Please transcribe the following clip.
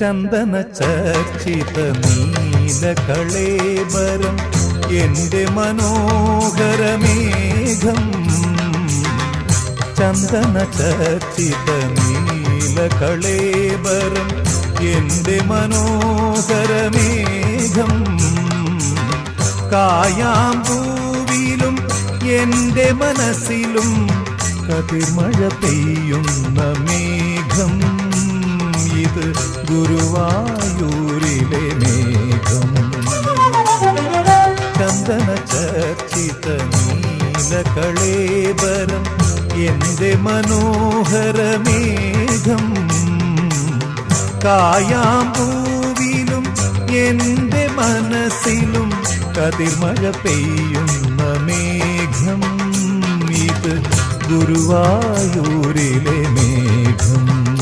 ചന്ദന ചർച്ചിത നീല കളേബരം എന്റെ മനോഹരമേഘം. ചന്ദന ചർച്ചിത നീല കളേബരം എന്റെ മനോഹരമേഘം. കായാമ്പൂവിലും എന്റെ മനസ്സിലും കതിർമഴ പെയ്യുന്ന മേഘം ഗുരുവായൂരിലെ മേഘം. ചന്ദന ചർച്ചിത നീല കളേബരം എന്റെ മനോഹരമേഘം കായാമ്പൂവിലും എന്റെ മനസ്സിലും കതിർമഴ പെയ്യുന്ന മേഘം. ഇത് ഗുരുവായൂരിലെ മേഘം.